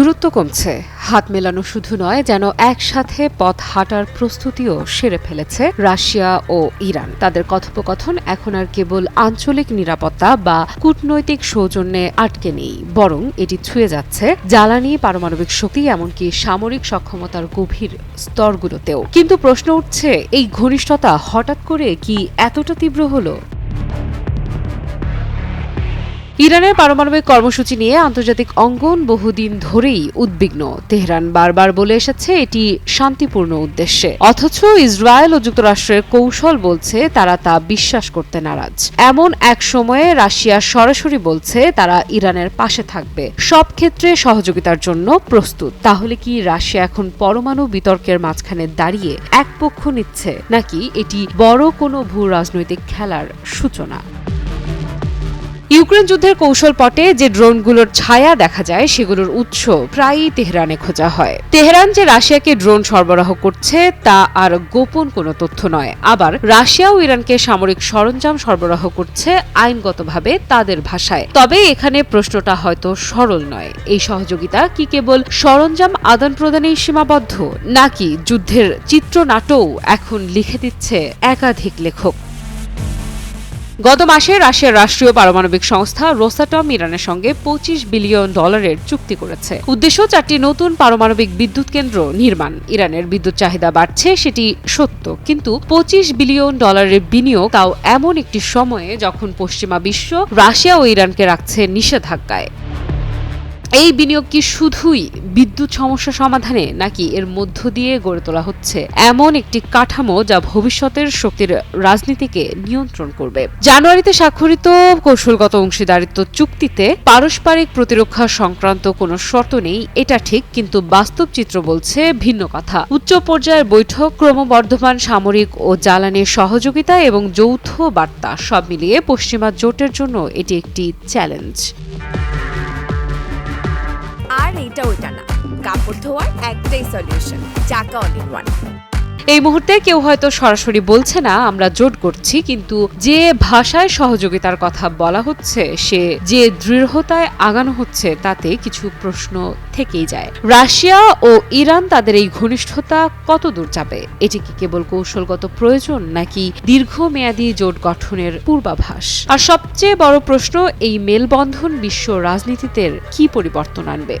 দূরত্ব কমছে। হাত মেলানো শুধু নয়, যেন একসাথে পথ হাঁটার প্রস্তুতিও সেরে ফেলেছে রাশিয়া ও ইরান। তাদের কথোপকথন এখন আর কেবল আঞ্চলিক নিরাপত্তা বা কূটনৈতিক সৌজন্যে আটকে নেই, বরং এটি ছুঁয়ে যাচ্ছে জ্বালানি, পারমাণবিক শক্তি, এমনকি সামরিক সক্ষমতার গভীর স্তরগুলোতেও। কিন্তু প্রশ্ন উঠছে, এই ঘনিষ্ঠতা হঠাৎ করে কি এতটা তীব্র হলো? ইরানের পারমাণবিক কর্মসূচি নিয়ে আন্তর্জাতিক অঙ্গন বহুদিন ধরেই উদ্বিগ্ন। তেহরান বারবার বলে এসেছে এটি শান্তিপূর্ণ উদ্দেশ্যে। অথচ ইসরায়েল ও যুক্তরাষ্ট্রের কৌশল বলছে তারা তা বিশ্বাস করতে নারাজ। এমন এক সময়ে রাশিয়া সরাসরি বলছে তারা ইরানের পাশে থাকবে। সব ক্ষেত্রে সহযোগিতার জন্য প্রস্তুত। তাহলে কি রাশিয়া এখন পরমাণু বিতর্কের মাঝখানে দাঁড়িয়ে এক পক্ষ নিচ্ছে, নাকি এটি বড় কোনো ভূ রাজনৈতিক খেলার সূচনা? ইউক্রেন যুদ্ধের কৌশল পটে যে ড্রোনগুলোর ছায়া দেখা যায়, সেগুলোর উৎস প্রায়ই তেহরানে খোঁজা হয়। তেহরান যে রাশিয়াকে ড্রোন সরবরাহ করছে, তা আর গোপন কোনো তথ্য নয়। আবার রাশিয়াও ইরানকে সামরিক সরঞ্জাম সরবরাহ করছে আইনগতভাবে তাদের ভাষায়। তবে এখানে প্রশ্নটা হয়তো সরল নয়। এই সহযোগিতা কি কেবল সরঞ্জাম আদান প্রদানেই সীমাবদ্ধ, নাকি যুদ্ধের চিত্রনাট্যও এখন লিখে দিচ্ছে একাধিক লেখক? গত মাসে রাশিয়ার রাষ্ট্রীয় পারমাণবিক সংস্থা রোসাটম ইরানের সঙ্গে পঁচিশ বিলিয়ন ডলারের চুক্তি করেছে। উদ্দেশ্য, চারটি নতুন পারমাণবিক বিদ্যুৎ কেন্দ্র নির্মাণ। ইরানের বিদ্যুৎ চাহিদা বাড়ছে, সেটি সত্য। কিন্তু পঁচিশ বিলিয়ন ডলারের বিনিয়োগ তাও এমন একটি সময়ে যখন পশ্চিমা বিশ্ব রাশিয়া ও ইরানকে রাখছে নিষেধাজ্ঞায়। এই বিনিয়োগ কি শুধুই বিদ্যুৎ সমস্যা সমাধানে নাকি এর মধ্য দিয়ে গড়ে তোলা হচ্ছে? এমন একটি কাঠামো যা ভবিষ্যতের শক্তির রাজনীতিকে নিয়ন্ত্রণ করবে। জানুয়ারিতে স্বাক্ষরিত কৌশলগত অংশীদারিত্ব চুক্তিতে পারস্পরিক প্রতিরক্ষা সংক্রান্ত কোনো শর্ত নেই, এটা ঠিক, কিন্তু বাস্তব চিত্র বলছে ভিন্ন কথা। উচ্চ পর্যায়ের বৈঠক, ক্রমবর্ধমান সামরিক ও জ্বালানির সহযোগিতা এবং যৌথ বার্তা সব মিলিয়ে পশ্চিমা জোটের জন্য এটি একটি চ্যালেঞ্জ। আর এইটা ওইটা না। কাপড় ধোয়ার একটাই সলিউশন চাকা অল ইন ওয়ান এই মুহূর্তে কেউ হয়তো সরাসরি বলছে না, আমরা জোট করছি, কিন্তু যে ভাষায় সহযোগিতার কথা বলা হচ্ছে, সে যে দৃঢ়তায় আগানো হচ্ছে, তাতে কিছু প্রশ্ন থেকেই যায়। রাশিয়া ও ইরান তাদের এই ঘনিষ্ঠতা কত দূর যাবে এটি কি কেবল কৌশলগত প্রয়োজন, নাকি দীর্ঘমেয়াদী জোট গঠনের পূর্বাভাস? আর সবচেয়ে বড় প্রশ্ন, এই মেলবন্ধন বিশ্ব রাজনীতিতে কি পরিবর্তন আনবে?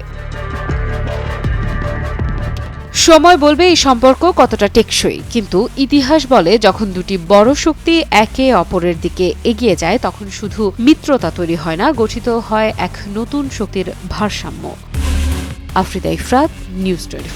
সময় বলবে এই সম্পর্ক কতটা টেকসই। কিন্তু ইতিহাস বলে যখন দুটি বড় শক্তি একে অপরের দিকে এগিয়ে যায়, তখন শুধু মিত্রতা তৈরি হয় না, গঠিত হয় এক নতুন শক্তির ভারসাম্য। Afrida Ifrat, news twenty